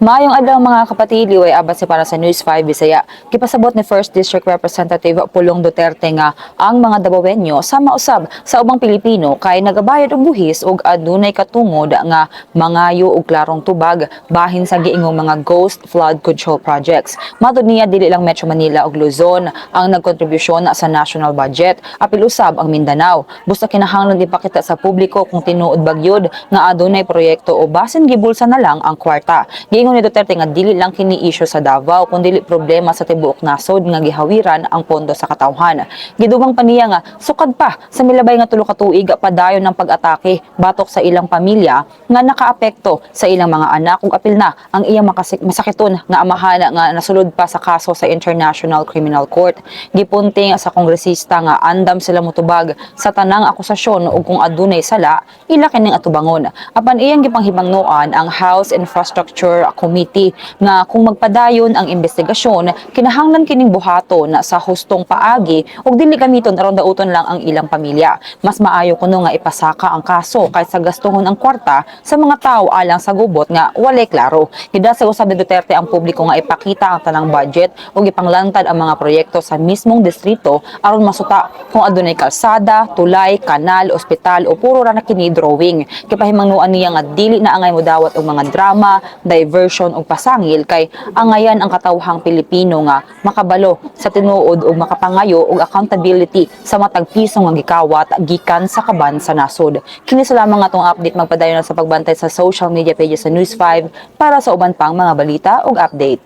Maayong adlaw mga kapatid, liway abase para sa News 5 Bisaya. Kipasabot ni First District Representative Pulong Duterte nga ang mga dabawenyo sa mausab sa ubang Pilipino kay nagabayad og buhis ug adunay katungod nga mangayo og klarong tubag bahin sa giingong mga ghost flood control projects. Matud niya dili lang Metro Manila ug Luzon ang nagkontribusyon sa national budget, apil usab ang Mindanao. Busta kinahanglan ipakita sa publiko kung tinuod bagyod nga adunay proyekto o basin gibulsa na lang ang kwarta. Giingon ni Duterte nga dili lang kini issue sa Davao kundi dili problema sa tibuok nasod nga gihawiran ang pondo sa katawhan. Gidugang pa niya nga sukad pa sa milabay nga tulo ka tuig padayon ng pag-atake batok sa ilang pamilya nga nakaapekto sa ilang mga anak ug apil na ang iyang masakiton nga amahan nga nasulod pa sa kaso sa International Criminal Court. Gipunting sa kongresista nga andam sila mutubag sa tanang akusasyon ug kung adunay sala ila kining atubangon. Apan iyang gipanghibangnuan ang House Infrastructure Committee nga kung magpadayon ang investigasyon kinahanglan kining buhaton sa hustong paagi ug dili gamiton aron dauton lang ang ilang pamilya. Mas maayo kuno nga ipasaka ang kaso kaysa gastuhon ang kwarta sa mga tao alang sa gubot nga walay klaro. Hidasig usab ni Duterte ang publiko nga ipakita ang tanang budget ug ipanglantad ang mga proyekto sa mismong distrito aron masuta kung adunay kalsada, tulay, kanal, ospital o puro ra na kini drawing. Kipahimangnuan niya nga dili na angay modawat og mga drama, diversion ug pasangil kay angayan ang katawhang Pilipino nga makabalo sa tinuod ug makapangayo og accountability sa matag piso nga gikawat gikan sa kaban sa nasod. Kini sa lamang atong update magpadayon na sa pagbantay sa social media pages sa News 5 para sa uban pang mga balita ug update.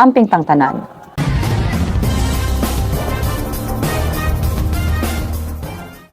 Amping tangtanan.